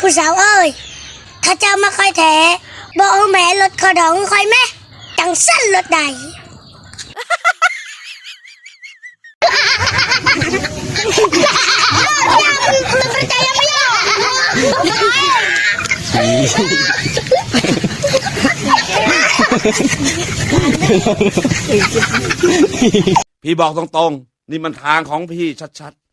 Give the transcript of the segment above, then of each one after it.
ผู้สาวเอ้ยถ้าเจ้ามาคอยแถบอกเอาแม่รถขอดองคอยแม่จังสั้นรถใดพี่บอกตรงๆ นี่มันทางของพี่ชัดๆ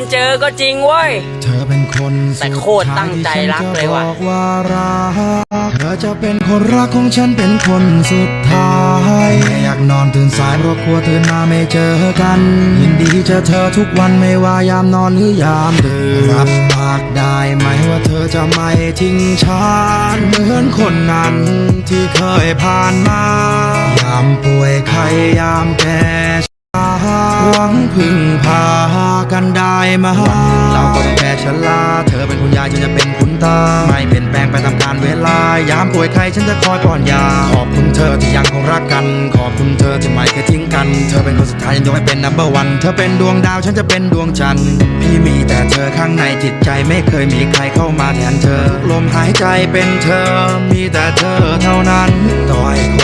ญเจอก็จริงเว้ย เธอเป็นคนแต่โคตรตั้งใจรักเลยว่ะว่ารักเธอจะเป็นคนรักของฉันเป็นคนสุดท้ายไม่อยากนอนตื่นสายเพราะกลัวตื่นมาไม่เจอกัน ยินดีเจอเธอทุกวันไม่ว่ายามนอนหรือยามตื่นรับปากได้ไหมว่าเธอจะไม่ทิ้งฉันเหมือนคนนั้นที่เคยผ่านมา ยามป่วยไข้ยามแก่ วังพึ่งพากันได้มาวันหนึ่งเราก็ต้องแก่ชราเธอเป็นคุณยายฉันจะเป็นคุณตา ไม่เปลี่ยนแปลงไปตามกาลเวลา ยามป่วยใครฉันจะคอยป้อนยา ขอบคุณเธอที่ยังคงรักกัน ขอบคุณเธอที่ไม่เคยทิ้งกัน เธอเป็นคนสุดท้ายยังยกให้เป็น number one เธอเป็นดวงดาวฉันจะเป็นดวงจันทร์พี่มีแต่เธอข้างในจิตใจไม่เคยมีใครเข้ามาแทนเธอทุกลมหายใจเป็นเธอ มีแต่เธอเท่านั้นต่อให้คน